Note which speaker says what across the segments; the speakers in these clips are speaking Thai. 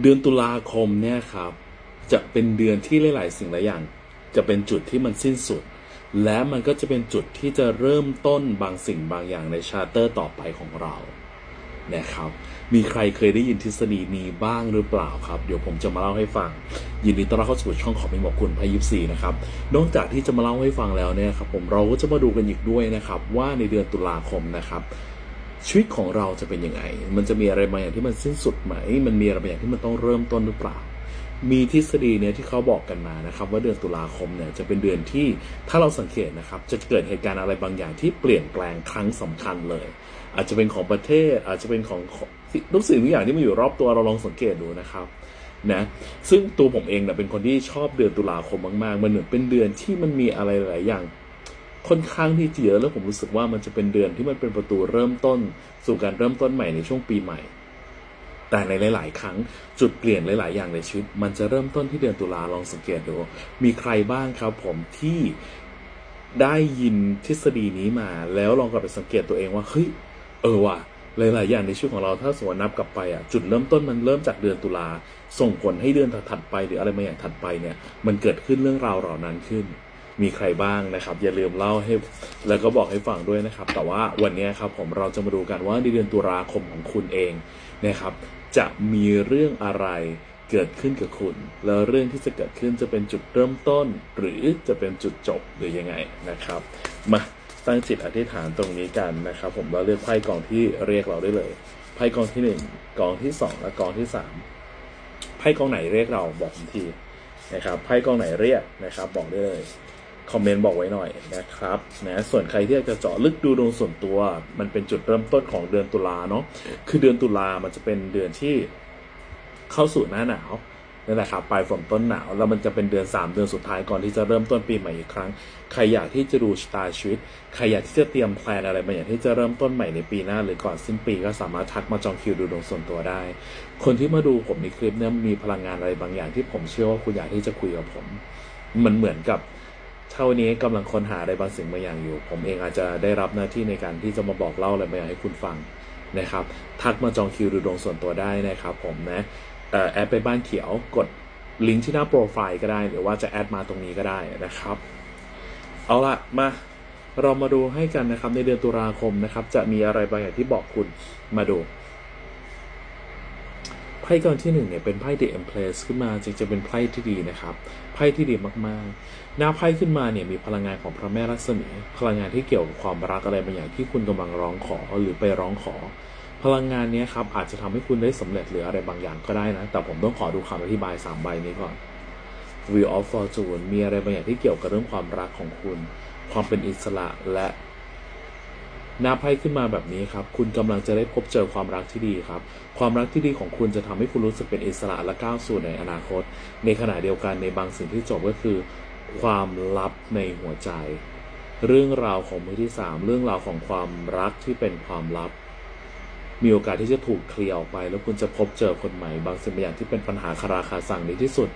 Speaker 1: เดือนตุลาคมเนี่ยครับ จะเป็นเดือนที่หลาย ๆ สิ่งหลายอย่าง จะเป็นจุดที่มันสิ้นสุด และมันก็จะเป็นจุดที่จะเริ่มต้นบางสิ่งบางอย่างในชาร์เตอร์ต่อไปของเรานะครับ มีใครเคยได้ยินทฤษฎีนี้บ้างหรือเปล่าครับ เดี๋ยวผมจะมาเล่าให้ฟัง ยินดีต้อนรับเข้าสู่ช่องของมิงบอกคุณพายิปซีนะครับ นอกจากที่จะมาเล่าให้ฟังแล้วเนี่ยครับผมเราก็จะมาดูกันอีกด้วยนะครับ ว่าในเดือนตุลาคมนะครับ ชีวิตของเราจะเป็นยังไง มันจะมีอะไรบางอย่างที่มันสิ้นสุดไหม มันมีอะไรบางอย่างที่มันต้องเริ่มต้นหรือเปล่า มีทฤษฎีเนี่ยที่เขาบอกกันมานะครับ ว่าเดือนตุลาคมเนี่ยจะเป็นเดือนที่ถ้าเราสังเกตนะครับ จะเกิดเหตุการณ์อะไรบางอย่างที่เปลี่ยนแปลงครั้งสำคัญเลย อาจจะเป็นของประเทศ อาจจะเป็นของทุกสิ่งทุกอย่างที่มันอยู่รอบตัวเราลองสังเกตดูนะครับนะซึ่งตัวผมเองเนี่ยเป็นคนที่ชอบเดือนตุลาคมมากๆ มันเหมือนเป็นเดือนที่มันมีอะไรหลายอย่าง ค่อนข้างที่จะเยอะแล้วผมรู้สึกว่ามันจะเป็นเดือนที่มันเป็นประตูเริ่มต้น สู่การเริ่มต้นใหม่ในช่วงปีใหม่ แต่ในหลาย ๆ ครั้งจุดเปลี่ยนหลาย ๆ อย่างในชีวิต มันจะเริ่มต้นที่เดือนตุลาลองสังเกตดูมีใครบ้างครับ ผมที่ได้ยินทฤษฎีนี้มา แล้วลองกลับไปสังเกตตัวเองว่าเฮ้ยเออว่ะหลาย ๆ อย่างในชีวิตของเราถ้าสมมตินับกลับไปอะจุดเริ่มต้นมันเริ่มจากเดือนตุลาส่งผลให้เดือนถัดไป หรืออะไรบาอย่างถัดไปเนี่ย มันเกิดขึ้นเรื่องราวเหล่านั้นขึ้น มีใครบ้างนะครับ อย่าลืมเล่าให้แล้วก็บอกให้ฟังด้วยนะครับ แต่ว่าวันนี้ครับผมเราจะมาดูกันว่าในเดือนตุลาคมของคุณเองนะครับ จะมีเรื่องอะไรเกิดขึ้นกับคุณ แล้วเรื่องที่จะเกิดขึ้นจะเป็นจุดเริ่มต้น หรือจะเป็นจุดจบหรือยังไงนะครับ มาตั้งจิตอธิษฐานตรงนี้กันนะครับ ผมเราเลือกไพ่กองที่เรียกเราได้เลยไพ่กองที่หนึ่งกองที่สองและกองที่สามไพ่กองไหนเรียกเราบอกผมทีนะครับไพ่กองไหนเรียกนะครับ บอกได้เลย คอมเมนต์บอกไว้หน่อยนะครับนะส่วนใครที่อยากจะเจาะลึกดูดวงส่วนตัว มันเป็นจุดเริ่มต้นของเดือนตุลาเนาะคือเดือนตุลามันจะเป็นเดือนที่เข้าสู่หน้าหนาวนั่นแหละครับปลายฝนต้นหนาวแล้วมันจะเป็นเดือน 3 เดือนสุดท้ายก่อนที่จะเริ่มต้นปีใหม่อีกครั้ง ใครอยากที่จะดูชะตาชีวิต ใครอยากที่จะเตรียมแพลนอะไรบางอย่างที่จะเริ่มต้นใหม่ในปีหน้า หรือก่อนสิ้นปีก็สามารถทักมาจองคิวดูดวงส่วนตัวได้ คนที่มาดูผมในคลิปเนี่ยมีพลังงานอะไรบางอย่างที่ผมเชื่อว่าคุณอยากที่จะคุยกับผม มันเหมือนกับ เท่านี้กำลังค้นหาอะไรบางสิ่งบางอย่างอยู่ ผมเองอาจจะได้รับหน้าที่ในการที่จะมาบอกเล่าอะไรบางอย่างให้คุณฟังนะครับ ทักมาจองคิวดูดวงส่วนตัวได้นะครับผมนะแอดไปบ้านเขียวกดลิงก์ที่หน้าโปรไฟล์ก็ได้ หรือว่าจะแอดมาตรงนี้ก็ได้นะครับ เอาละมาเรามาดูให้กันนะครับในเดือนตุลาคมนะครับ จะมีอะไรบางอย่างที่บอกคุณมาดู ไพ่กองที่หนึ่งเนี่ยเป็นไพ่ The Empress ขึ้นมาจึงจะเป็นไพ่ที่ดีนะครับไพ่ที่ดีมากๆ หน้าไพ่ขึ้นมาเนี่ยมีพลังงานของพระแม่รัศมีพลังงานที่เกี่ยวกับความรักอะไรบางอย่างที่คุณกำลังร้องขอหรือไปร้องขอ พลังงานนี้ครับอาจจะทำให้คุณได้สำเร็จหรืออะไรบางอย่างก็ได้นะ แต่ผมต้องขอดูคำอธิบาย3ใบนี้ก่อน Wheel of Fortune มีอะไรบางอย่างที่เกี่ยวกับเรื่องความรักของคุณ ความเป็นอิสระและ น้าไพ่ขึ้นมาแบบนี้ครับ คุณกำลังจะได้พบเจอความรักที่ดีครับ ความรักที่ดีของคุณจะทำให้คุณรู้สึกเป็นอิสระและก้าวสู่ในอนาคต ในขณะเดียวกันในบางสิ่งที่จบก็คือ ความลับในหัวใจ เรื่องราวของมือที่สามเรื่องราวของความรักที่เป็นความลับ มีโอกาสที่จะถูกเคลียร์ออกไป แล้วคุณจะพบเจอคนใหม่ บางสิ่งบางอย่างที่เป็นปัญหาคาราคาสั่งในที่สุด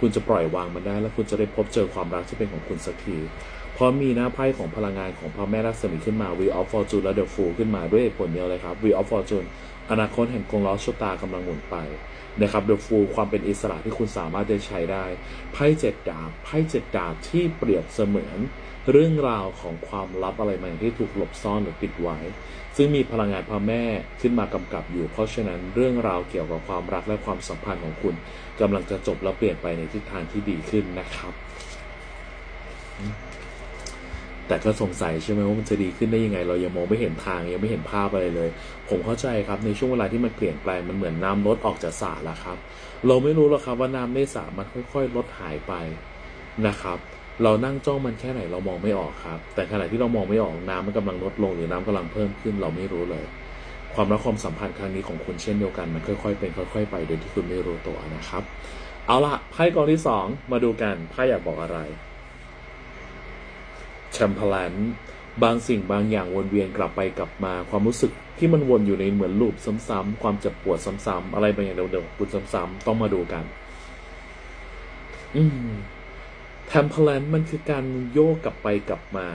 Speaker 1: คุณจะปล่อยวางมันได้ แล้วคุณจะได้พบเจอความรักที่เป็นของคุณสักที พราะมีหน้าไพ่ของพลังงานของพระแม่รัศมีขึ้นมา Wheel of Fortune และ The Fool ขึ้นมาด้วยผลเดียวเลยครับ Wheel of Fortune อนาคตแห่งกงล้อชะตากำลังหมุนไปนะครับ The Fool ความเป็นอิสระที่คุณสามารถได้ใช้ได้ ไพ่เจ็ดดาบ ไพ่เจ็ดดาบที่เปรียบเสมือน เรื่องราวของความลับอะไรบางที่ถูกหลบซ่อนหรือปิดไว้ ซึ่งมีพลังงานพระแม่ขึ้นมากำกับอยู่ เพราะฉะนั้นเรื่องราวเกี่ยวกับความรักและความสัมพันธ์ของคุณกำลังจะจบและเปลี่ยนไปในทิศทางที่ดีขึ้นนะครับ แต่ก็สงสัยใช่ไหมว่ามันจะดีขึ้นได้ยังไง เรายังมองไม่เห็นทางยังไม่เห็นภาพอะไรเลย ผมเข้าใจครับในช่วงเวลาที่มันเปลี่ยนแปลงมันเหมือนน้ำลดออกจากสระแล้วครับ เราไม่รู้หรอกครับว่าน้ำในสระมันค่อยๆ ลดหายไปนะครับ เรานั่งจ้องมันแค่ไหนเรามองไม่ออกครับ แต่ขณะที่เรามองไม่ออกน้ำมันกำลังลดลงหรือน้ำกำลังเพิ่มขึ้นเราไม่รู้เลย ความรักความสัมพันธ์ครั้งนี้ของคุณเช่นเดียวกันมันค่อยๆเป็นค่อยๆไปโดยที่คุณไม่รู้ตัวนะครับ เอาละไพ่กองที่สองมาดูกันไพ่อยากบอกอะไร แชมพลันบางสิ่งบางอย่างวนเวียนกลับไปกลับมาความรู้สึกที่มันวนอยู่ในเหมือนลูปซ้ำๆความเจ็บปวดซ้ำๆอะไรบางอย่างเดิมๆปุดซ้ำๆต้องมาดูกัน อืมแทมเพลนมันคือการโยกกลับไปกลับมา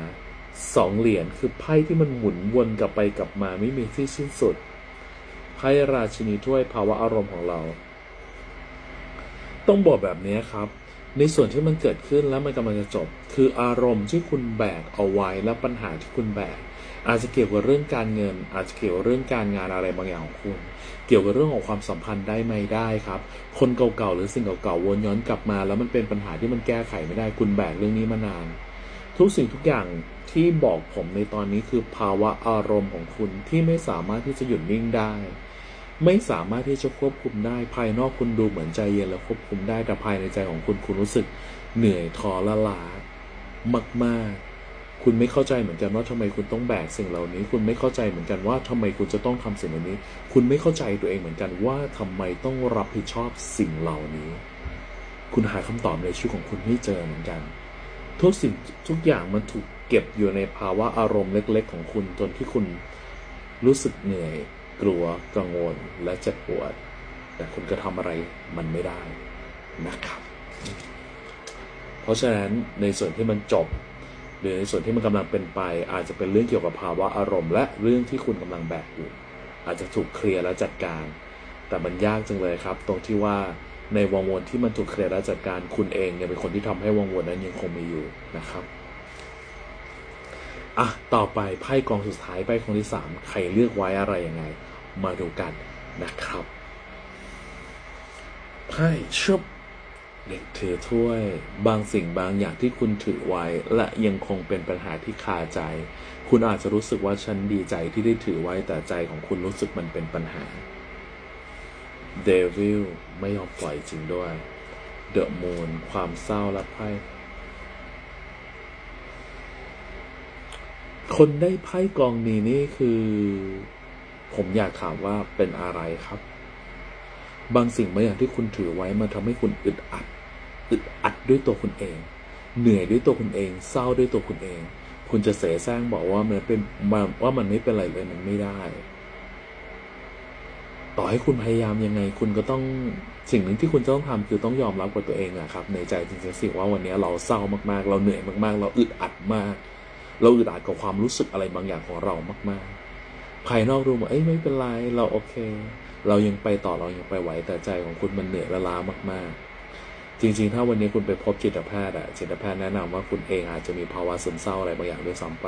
Speaker 1: สองเหรียญคือไพ่ที่มันหมุนวนกลับไปกลับมาไม่มีที่สิ้นสุดไพ่ราชินีถ้วยภาวะอารมณ์ของเรา ต้องบอกแบบนี้ครับ ในส่วนที่มันเกิดขึ้นแล้วมันกำลังจะจบ คืออารมณ์ที่คุณแบกเอาไว้และปัญหาที่คุณแบกอาจจะเกี่ยวกับเรื่องการเงิน อาจจะเกี่ยวกับเรื่องการงานอะไรบางอย่างของคุณ เกี่ยวกับเรื่องของความสัมพันธ์ได้ไหมได้ครับ คนเก่าๆหรือสิ่งเก่าๆวนย้อนกลับมา แล้วมันเป็นปัญหาที่มันแก้ไขไม่ได้คุณแบกเรื่องนี้มานาน ทุกสิ่งทุกอย่างที่บอกผมในตอนนี้คือภาวะอารมณ์ของคุณที่ไม่สามารถที่จะหยุดนิ่งได้ ไม่สามารถที่จะควบคุมได้ภายนอกคุณดูเหมือนใจเย็นและควบคุมได้แต่ภายในใจของคุณคุณรู้สึกเหนื่อยท้อละลามากๆ คุณไม่เข้าใจเหมือนกันว่าทำไมคุณต้องแบกสิ่งเหล่านี้ คุณไม่เข้าใจเหมือนกันว่าทำไมคุณจะต้องทำสิ่งเหล่านี้ คุณไม่เข้าใจตัวเองเหมือนกันว่าทำไมต้องรับผิดชอบสิ่งเหล่านี้ คุณหาคำตอบในชีวิตของคุณไม่เจอเหมือนกัน ทุกสิ่งทุกอย่างมันถูกเก็บอยู่ในภาวะอารมณ์เล็ก ๆ ของคุณจนที่คุณรู้สึกเหนื่อย กลัวกังวลและเจ็บปวด แต่คุณก็ทำอะไรมันไม่ได้นะครับ เพราะฉะนั้นในส่วนที่มันจบ หรือในส่วนที่มันกำลังเป็นไป อาจจะเป็นเรื่องเกี่ยวกับภาวะอารมณ์และเรื่องที่คุณกำลังแบกอยู่ อาจจะถูกเคลียร์และจัดการ แต่มันยากจังเลยครับ ตรงที่ว่าในวงวนที่มันถูกเคลียร์และจัดการคุณเองเนี่ยเป็นคนที่ทำให้วงวนนั้นยังคงมีอยู่นะครับอะต่อไปไพ่กองสุดท้ายไพ่กองที่สามใครเลือกไว้อะไรยังไง มาดูกันนะครับไพ่ชุบเด็กถือถ้วย บางสิ่งบางอย่างที่คุณถือไว้ และยังคงเป็นปัญหาที่คาใจ คุณอาจจะรู้สึกว่าฉันดีใจที่ได้ถือไว้แต่ใจของคุณรู้สึกมันเป็นปัญหาเดวิลไม่ยอมปล่อยจริงด้วยเดอะมูนความเศร้าและไพ่คนได้ไพ่กองนี้นี่คือ ผมอยากถามว่าเป็นอะไรครับ บางสิ่งบางอย่างที่คุณถือไว้มันทำให้คุณอึดอัด อึดอัดด้วยตัวคุณเอง เหนื่อยด้วยตัวคุณเอง เศร้าด้วยตัวคุณเอง คุณจะเสแสร้งบอกว่ามันเป็นว่ามันไม่เป็นไรเลยมันไม่ได้ ต่อให้คุณพยายามยังไง คุณก็ต้องสิ่งหนึ่งที่คุณจะต้องทำคือต้องยอมรับกับตัวเองอะครับ ในใจจริงๆสิว่าวันนี้เราเศร้ามากๆ เราเหนื่อยมากๆ เราอึดอัดมาก เราอึดอัดกับความรู้สึกอะไรบางอย่างของเรามาก ๆ ภายนอกดูเหมือนเอ้ยไม่เป็นไรเราโอเค เรายังไปต่อเรายังไปไหวแต่ใจของคุณมันเหนื่อยและล้ามาก ๆ จริง ๆ ถ้าวันนี้คุณไปพบจิตแพทย์อะจิตแพทย์แนะนำว่าคุณเองอาจจะมีภาวะซึมเศร้าอะไรบางอย่างด้วยซ้ำไป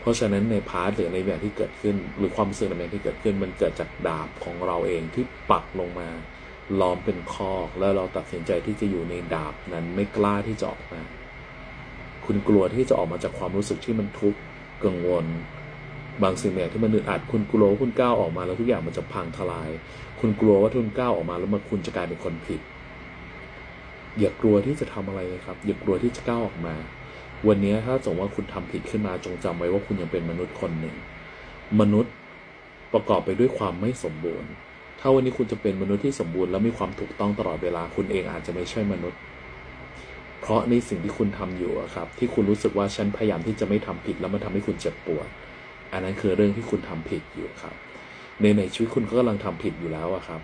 Speaker 1: เพราะฉะนั้นในพาร์ทหรือในแบบที่เกิดขึ้น หรือความรู้สึกในแบบที่เกิดขึ้น มันเกิดจากดาบของเราเองที่ปักลงมาล้อมเป็นคอกแล้วเราตัดสินใจที่จะอยู่ในดาบนั้นไม่กล้าที่จะออกมา คุณกลัวที่จะออกมาจากความรู้สึกที่มันทุกข์กังวล บางสิ่งเนี่ยที่มันอึดอัดคุณกลัวว่าคุณก้าวออกมาแล้วทุกอย่างมันจะพังทลาย คุณกลัวว่าทุนก้าวออกมาแล้วมันคุณจะกลายเป็นคนผิด อย่ากลัวที่จะทำอะไรเลยครับ อย่ากลัวที่จะก้าวออกมา วันนี้ถ้าสมมติว่าคุณทำผิดขึ้นมาจงจำไว้ว่าคุณยังเป็นมนุษย์คนหนึ่ง มนุษย์ประกอบไปด้วยความไม่สมบูรณ์ ถ้าวันนี้คุณจะเป็นมนุษย์ที่สมบูรณ์และมีความถูกต้องตลอดเวลาคุณเองอาจจะไม่ใช่มนุษย์ เพราะในสิ่งที่คุณทำอยู่ครับ ที่คุณรู้สึกว่าฉันพยายามที่จะไม่ทำผิดแล้วมันทำให้คุณเจ็บปวด อันนั้นคือเรื่องที่คุณทำผิดอยู่ครับ ในในชีวิตคุณก็กำลังทำผิดอยู่แล้วอะครับ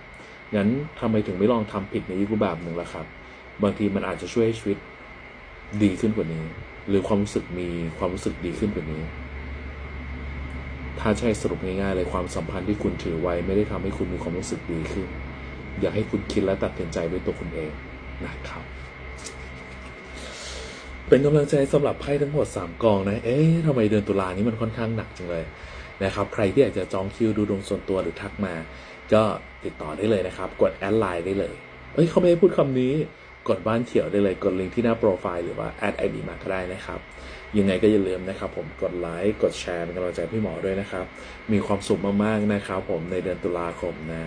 Speaker 1: งั้นทำไมถึงไม่ลองทำผิดในอีกรูปแบบหนึ่งล่ะครับ บางทีมันอาจจะช่วยให้ชีวิตดีขึ้นกว่านี้ หรือความรู้สึกมีความรู้สึกดีขึ้นกว่านี้ ถ้าใช่สรุปง่ายๆเลยความสัมพันธ์ที่คุณถือไว้ ไม่ได้ทำให้คุณมีความรู้สึกดีขึ้น อยากให้คุณคิดและตัดสินใจด้วยตัวคุณเองนะครับ เป็นกำลังใจสำหรับไพ่ทั้งหมด 3 กองนะ เอ๊ะทำไมเดือนตุลานี้มันค่อนข้างหนักจังเลยนะครับ ใครที่อยากจะจองคิวดูดวงส่วนตัวหรือทักมา ก็ติดต่อได้เลยนะครับ กดแอดไลน์ได้เลย เอ้ยเขาไม่ได้พูดคำนี้ กดบ้านเขียวได้เลย กดลิงก์ที่หน้าโปรไฟล์หรือว่าแอดไอดีมาก็ได้นะครับ ยังไงก็อย่าลืมนะครับ ผม กดไลค์ กดแชร์เป็นกำลังใจพี่หมอด้วยนะครับ มีความสุขมากๆนะครับ ผมในเดือนตุลาคมนะ